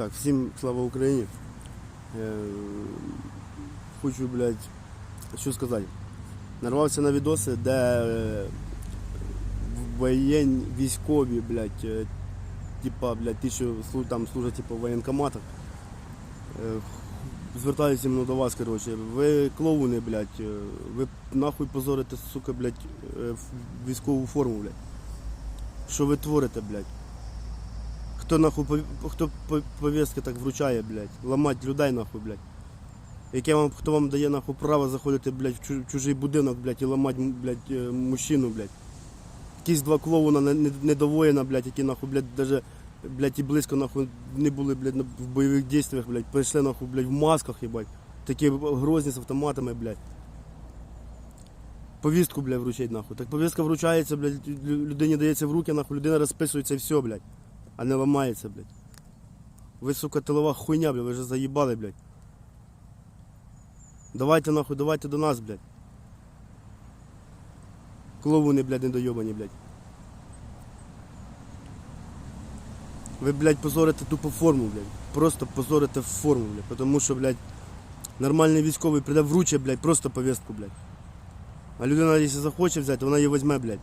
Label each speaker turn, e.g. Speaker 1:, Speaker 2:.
Speaker 1: Так, всім слава Україні. Е, хочу, блядь, що сказати. Нарвався на відоси, де е, воєнні військові, блядь, е, типа, блядь, ті, що там служать типу, в воєнкоматах. Звертаюся іменно до вас, коротше. Ви клоуни, блядь, ви нахуй позорите, сука, блядь, військову форму, блядь. Що ви творите, блядь? Хто нахуй хто по- повістки так вручає, блядь, ламать людей нахуй, блядь. Яке вам, хто вам дає нахуй право заходити, блядь, в чужий будинок, блядь, і ламати, блядь, е, мужчину, блядь. Якісь два клоуна не- не- недовоєна, блядь, які нахуй, блядь, даже, блядь, і близько нахуй не були, блядь, в бойових дійствах, блядь, прийшли нахуй, блядь, в масках, їбать. Такі грозні з автоматами, блядь. Повістку, блядь, вручать нахуй. Так повістка вручається, блядь, людині дається в руки, нахуй, людина розписується і все, блядь. А не ламається, блядь. Ви, сука, тилова хуйня, блядь, ви вже заїбали, блядь. Давайте нахуй, давайте до нас, блядь. Клоуни, блядь, недойобані, блядь. Ви, блядь, позорите тупо форму, блядь. Просто позорите форму, блядь. Тому що, блядь, нормальний військовий прийде вручить, блядь, просто повістку, блядь. А людина, якщо захоче взяти, вона її візьме, блядь.